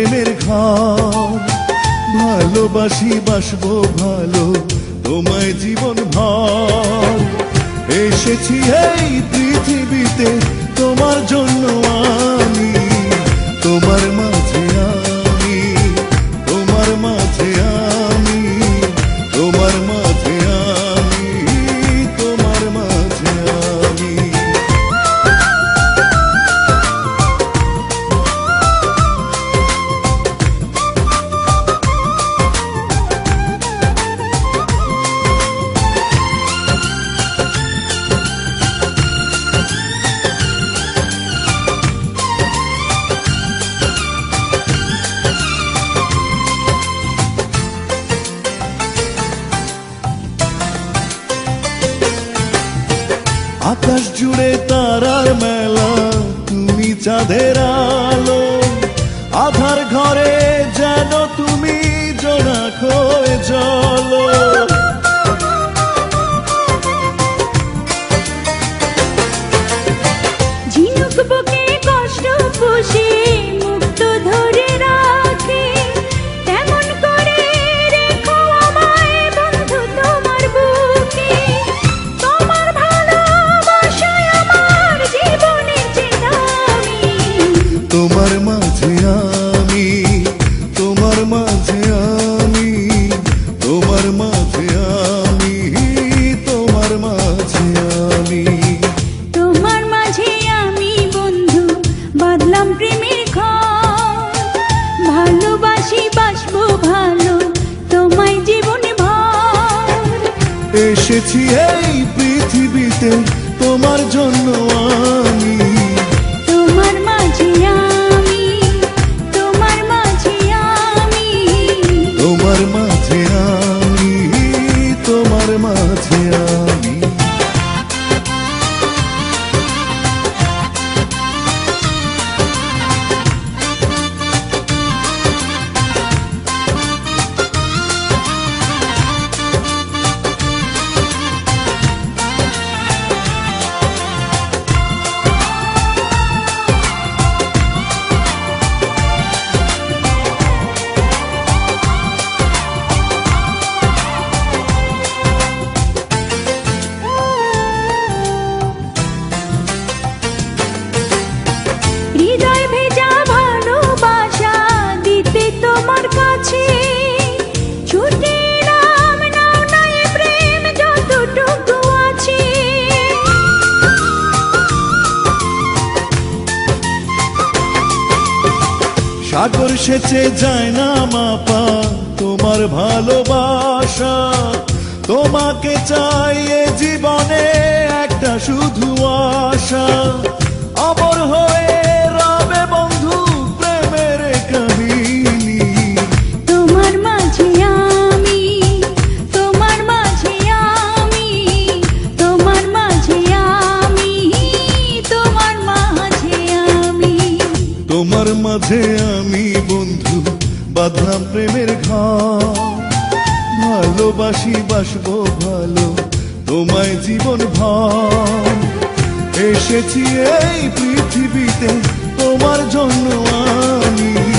প্রেমের ঘর। ভালোবাসি বাসবো ভালো তোমায় জীবন ভর। এসেছি এই পৃথিবীতে তোমার জন্য আকাশ জুড়ে তারার মেলা তুমি চাঁদের মাঝে আমি তোমার মাঝে আমি তোমার মাঝে আমি। তোমার মাঝে আমি বন্ধু বাদলাম প্রেমের ঘর। ভালোবাসি বাসবো ভালো তোমায় জীবনে ভর। এসেছি এই পৃথিবীতে তোমার জন্য আমি সাগর সেচে যায় না মাপা। তোমার ভালোবাসা তোমাকে চাই এ জীবনে একটা শুধু আশা। তোমার মাঝে আমি বন্ধু বাঁধলাম প্রেমের ঘর। ভালোবাসি বাসবো ভালো, তোমায় জীবন ভর। এসেছি এই পৃথিবীতে, তোমার জন্য আমি